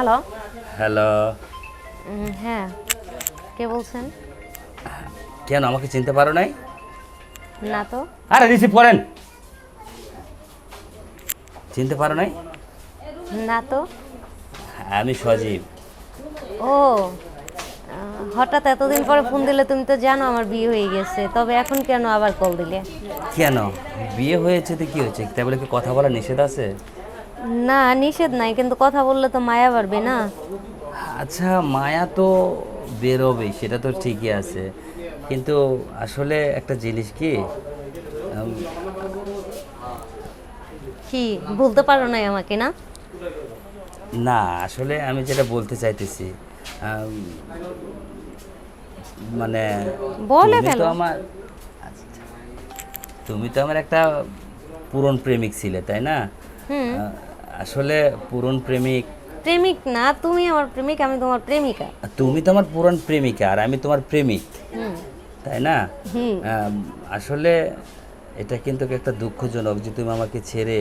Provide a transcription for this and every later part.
Hello hello হ্যাঁ। কে বলছেন? কেন আমাকে চিনতে পারো নাই? না তো। আরে রিসিভ করেন। চিনতে পারো নাই? না তো। আমি সজীব। ও হঠাৎ এতদিন পরে ফোন দিলে তুমি তো জানো আমার বিয়ে হয়ে গেছে তবে এখন কেন আবার কল দিলে? কেন? বিয়ে হয়েছে তো কি হয়েছে? তাই বলে কি কথা বলা নিষেধ আছে? না নিষেধ নাই কিন্তু কথা বললে তো মায়া বাড়বে না। আচ্ছা মায়া তো বেরোবেই সেটা তো ঠিকই আছে। কিন্তু আসলে একটা জিনিস কি কি বলতে পারো নাই আমাকে না? না আসলে আমি যেটা বলতে চাইতেছি মানে বলে ফেলো। আমার তুমি তো আমার একটা পুরন প্রেমিক ছিলে তাই না? আসলে পুরন প্রেমিক প্রেমিক না তুমি আমার প্রেমিক আমি তোমার প্রেমিকা। তুমি তো আমার পুরন প্রেমিকা আর আমি তোমার প্রেমিক। তাই না? আসলে এটা কিন্তু একটা দুঃখজনক যে তুমি আমাকে ছেড়ে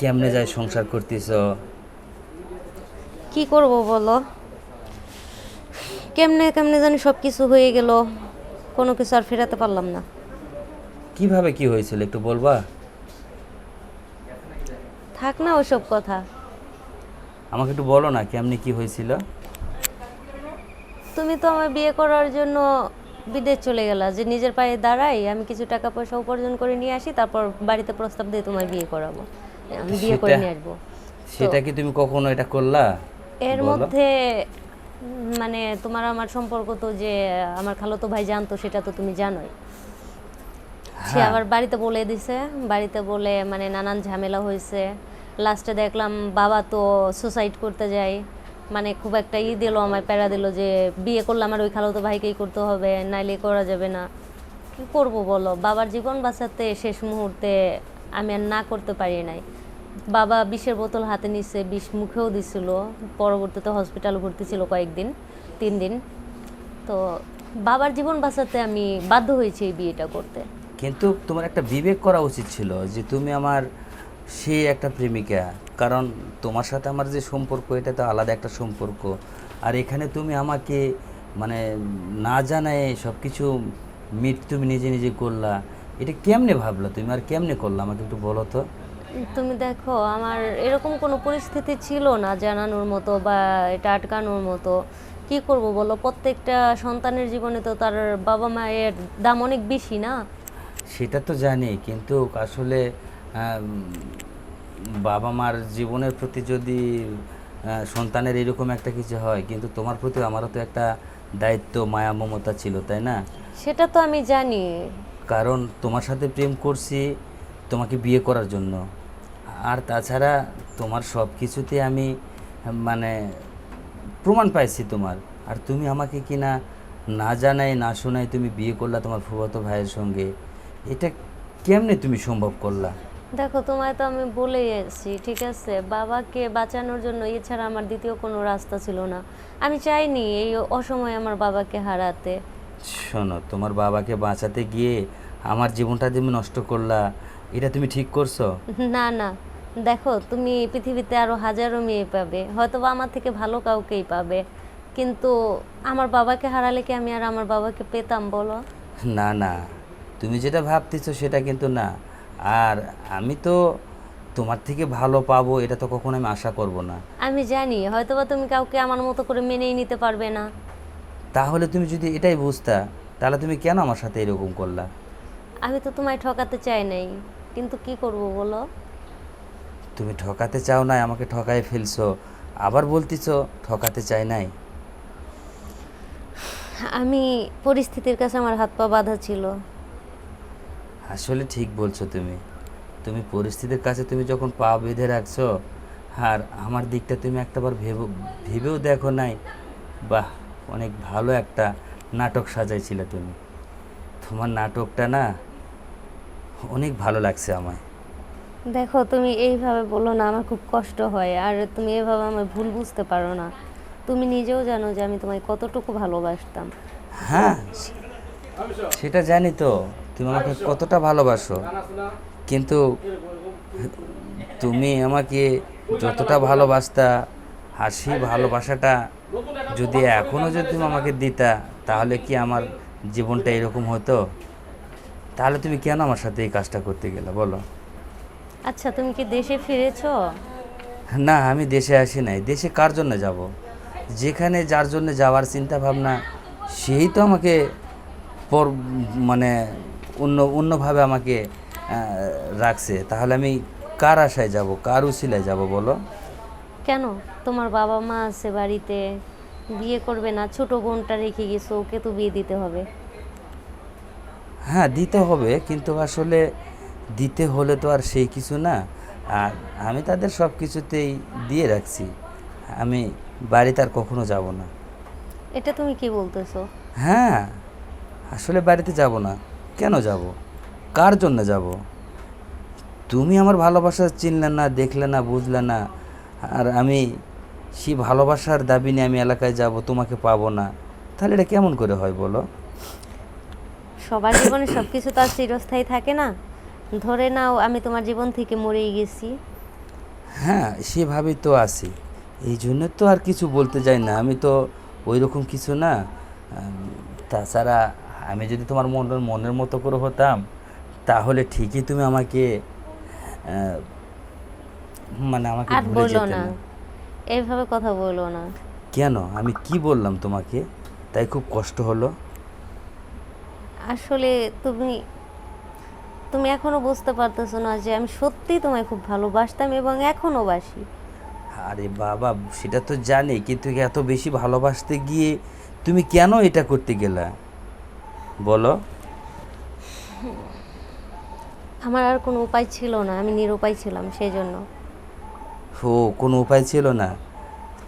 কেমনে যায় সংসার করতেছ? কি করব বলো? কেমনে কেমনে জানি সব কিছু হয়ে গেল কোনো কিছু আর ফেরাতে পারলাম না। কীভাবে কি হয়েছিল একটু বলবা? থাক না ওসব কথা। আমাকে একটু বলো না কেমনি কি হয়েছিল? তুমি তো আমার বিয়ে করার জন্য বিদেশ চলে গেলা যে নিজের পায়ে দাঁড়াই আমি কিছু টাকা পয়সা উপার্জন করে নিয়ে আসি তারপর বাড়িতে প্রস্তাব দিয়ে তোমায় বিয়ে করাবো। আমি বিয়ে করে নিয়ে আসব। সেটা কি তুমি কখনো এটা করলা? এর মধ্যে মানে তোমার আমার সম্পর্ক তো যে আমার খালাতো ভাই জানতো সেটা তো তুমি জানোই। সে হ্যাঁ। আবার বাড়িতে বলে দিছে বাড়িতে বলে মানে নানান ঝামেলা হয়েছে। লাস্টে দেখলাম বাবা তো সুসাইড করতে যায়। মানে খুব একটা ই দিল, আমায় প্যারা দিল যে, বিয়ে করলে আমার ওই খালাতো ভাইকেই করতে হবে, নাইলে করা যাবে না। কি করব বলো? বাবার জীবন বাঁচাতে শেষ মুহূর্তে আমি আর না করতে পারি নাই। বাবা বিষের বোতল হাতে নিচ্ছে বিষ মুখেও দিছিল। পরবর্তীতে হসপিটাল ভর্তি ছিল কয়েকদিন, তিন দিন। তো বাবার জীবন বাঁচাতে আমি বাধ্য হয়েছি এই বিয়েটা করতে। কিন্তু তোমার একটা বিবেক করা উচিত ছিল যে, তুমি আমার সে একটা প্রেমিকা। কারণ তোমার সাথে আমার যে সম্পর্ক এটা তো আলাদা একটা সম্পর্ক। আর এখানে তুমি আমাকে মানে না জানায় সব কিছু মিট তুমি নিজে নিজে করলা এটা কেমনে ভাবলা তুমি? আর কেমনে করলা? আমাকে একটু বলো তো। তুমি দেখো আমার এরকম কোনো পরিস্থিতি ছিল না জানানোর মতো বা এটা আটকানোর মতো। কি করব বলো? প্রত্যেকটা সন্তানের জীবনে তো তার বাবা মায়ের দাম অনেক বেশি না? সেটা তো জানি কিন্তু আসলে বাবা মার জীবনের প্রতি যদি সন্তানের এরকম একটা কিছু হয় কিন্তু তোমার প্রতি আমারও তো একটা দায়িত্ব মায়া মমতা ছিল তাই না? সেটা তো আমি জানি। কারণ তোমার সাথে প্রেম করছি তোমাকে বিয়ে করার জন্য। আর তাছাড়া তোমার সব কিছুতে আমি মানে প্রমাণ পাইছি তোমার। আর তুমি আমাকে কিনা না জানাই না শোনাই তুমি বিয়ে করলা তোমার ফুফাতো ভাইয়ের সঙ্গে। এটা কেমনে তুমি সম্ভব করলা? দেখো তোমায় তো আমি বলেই এসেছি ঠিক আছে? বাবাকে বাঁচানোর জন্য এছাড়া আমার দ্বিতীয় কোনো রাস্তা ছিল না। আমি চাইনি এই অসময়ে আমার বাবাকে হারাতে। শোনো তোমার বাবাকে বাঁচাতে গিয়ে আমার জীবনটা তুমি নষ্ট করলা এটা তুমি ঠিক করছ? না না। দেখো তুমি পৃথিবীতে আরও হাজারো মেয়ে পাবে হয়তো বা আমার থেকে ভালো কাউকেই পাবে। কিন্তু আমার বাবাকে হারালে কি আমি আর আমার বাবাকে পেতাম বলো? না না। তুমি যেটা ভাবতেছো সেটা কিন্তু না। আর আমি তো তোমার থেকে ভালো পাবো এটা তো কখনো আমি আশা করব না। আমি জানি হয়তো বা তুমি কাউকে আমার মতো করে মেনেই নিতে পারবে না। তাহলে তুমি যদি এটাই বুঝতা তাহলে তুমি কেন আমার সাথে এরকম করলা? আমি তো তোমায় ঠকাতে চাই নাই কিন্তু কি করব বলো? তুমি ঠকাতে চাও নাই আমাকে ঠকাই ফেলছো আবার বলতেছো ঠকাতে চাই নাই। আমি পরিস্থিতির কাছে আমার হাত পা বাঁধা ছিল। আসলে ঠিক বলছো তুমি। তুমি পরিস্থিতির কাছে তুমি যখন পা বেঁধে রাখছো আর আমার দিকটা তুমি একটাবার ভেবে ভেবেও দেখো নাই বাহ অনেক ভালো একটা নাটক সাজাইছিলে তুমি। তোমার নাটকটা না অনেক ভালো লাগছে আমায়। দেখো তুমি এইভাবে বলো না আমার খুব কষ্ট হয় আর তুমি এভাবে আমার ভুল বুঝতে পারো না। তুমি নিজেও জানো যে আমি তোমায় কতটুকু ভালোবাসতাম। হ্যাঁ সেটা জানি তো। তুমি আমাকে কতটা ভালোবাসো কিন্তু তুমি আমাকে যতটা ভালোবাসতা হাসি ভালোবাসাটা যদি এখনও যদি তুমি আমাকে দিতা তাহলে কি আমার জীবনটা এরকম হতো? তাহলে তুমি কেন আমার সাথে এই কাজটা করতে গেলে বলো? আচ্ছা তুমি কি দেশে ফিরেছো? না আমি দেশে আসি নাই। দেশে কার জন্য যাব? যেখানে যার জন্য যাওয়ার চিন্তা ভাবনা সেই তো আমাকে পর মানে অন্য অন্যভাবে আমাকে রাখছে। তাহলে আমি কার আশায় যাব? কার উসিলায় যাব বলো? কেন? তোমার বাবা মা আছে বাড়িতে বিয়ে করবে না ছোট বোনটা রেখে গেছো ওকে তো বিয়ে দিতে হবে। হ্যাঁ দিতে হবে কিন্তু আসলে দিতে হলে তো আর সেই কিছু না। আর আমি তাদের সব কিছুতেই দিয়ে রাখছি। আমি বাড়িতে আর কখনো যাব না। এটা তুমি কি বলতেছো? হ্যাঁ আসলে বাড়িতে যাব না। কেন যাব? কার জন্য যাব? তুমি আমার ভালোবাসা চিনলে না দেখলে না বুঝলে না আর আমি সেই ভালোবাসার দাবি নিয়ে আমি এলাকায় যাব তোমাকে পাবো না তাহলে এটা কেমন করে হয় বলো? সবার জীবনে সব কিছু তো আর চিরস্থায়ী থাকে না। ধরে নাও আমি তোমার জীবন থেকে মরেই গেছি। হ্যাঁ সেভাবেই তো আছি। এই জন্য তো আর কিছু বলতে যাই না। আমি তো ওই রকম কিছু না। তাছাড়া আমি যদি তোমার মনের মনের মতো করে হতাম তাহলে ঠিকই তুমি আমাকে মানে আমাকে আর বলো না। এইভাবে কথা বলো না। কেন? আমি কি বললাম তোমাকে? তাই খুব কষ্ট হলো। আসলে তুমি তুমি এখনও বুঝতে পারতেছো না যে আমি সত্যিই তোমায় খুব ভালোবাসতাম এবং এখনও বাসি। আরে বাবা সেটা তো জানি কিন্তু এত বেশি ভালোবাসতে গিয়ে তুমি কেন এটা করতে গেলা? বলো। আমার আর কোনো উপায় ছিল না আমি নিরুপায় ছিলাম সেই জন্য ও কোনো উপায় ছিল না।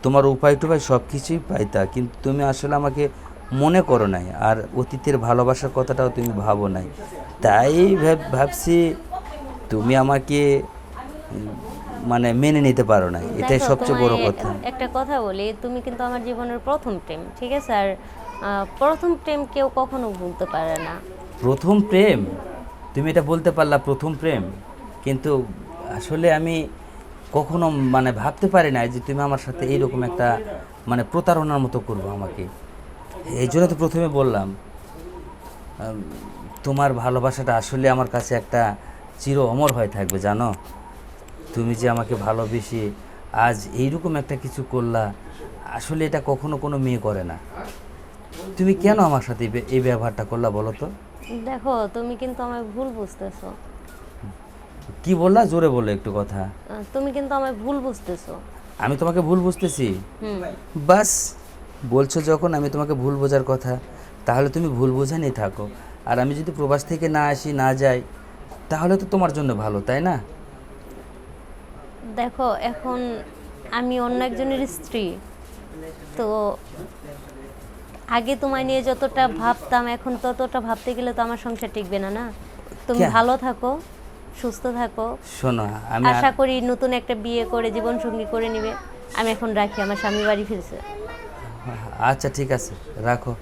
তোমার উপায় টুপায় সব কিছুই পাইতা কিন্তু তুমি আসলে আমাকে মনে করো নাই আর অতীতের ভালোবাসার কথাটাও তুমি ভাবো নাই। তাই ভাব- ভাবছি তুমি আমাকে মানে মেনে নিতে পারো না এটাই সবচেয়ে বড় কথা। একটা কথা বলি তুমি কিন্তু আমার জীবনের প্রথম প্রেম ঠিক আছে? আর প্রথম প্রেম কেউ কখনো ভুলতে পারে না। প্রথম প্রেম? তুমি এটা বলতে পারলা, প্রথম প্রেম। কিন্তু আসলে আমি কখনো মানে ভাবতে পারি না যে তুমি আমার সাথে এইরকম একটা মানে প্রতারণার মতো করব আমাকে। এই জন্য তো প্রথমে বললাম তোমার ভালোবাসাটা আসলে আমার কাছে একটা চির অমর হয়ে থাকবে, জানো? তুমি যে আমাকে ভালোবেসে আজ এইরকম একটা কিছু করলা, আসলে এটা কখনো কোনো মেয়ে করে না। তুমি কেন আমার সাথে এই ব্যবহারটা করলা বলো তো? দেখো তুমি কিন্তু আমায় ভুল বুঝতেছো। কি বললা? জোরে বলো একটু কথা। তুমি কিন্তু আমায় ভুল বুঝতেছো। আমি তোমাকে ভুল বুঝতেছি? হুম। বাস বলছো যখন আমি তোমাকে ভুল বোঝার কথা তাহলে তুমি ভুল বোঝানি থাকো। আর আমি যদি প্রবাস থেকে না আসি না যাই তাহলে তো তোমার জন্য ভালো তাই না? দেখো এখন আমি অন্য একজনের স্ত্রী তো আগে তোমায় নিয়ে যতটা ভাবতাম এখন ততটা ভাবতে গেলে তো আমার সংসার টিকবে না না? তুমি ভালো থাকো সুস্থ থাকো। শোনো আমি আশা করি নতুন একটা বিয়ে করে জীবন সঙ্গী করে নিবে। আমি এখন রাখি আমার স্বামী বাড়ি ফিরছে। আচ্ছা ঠিক আছে রাখো।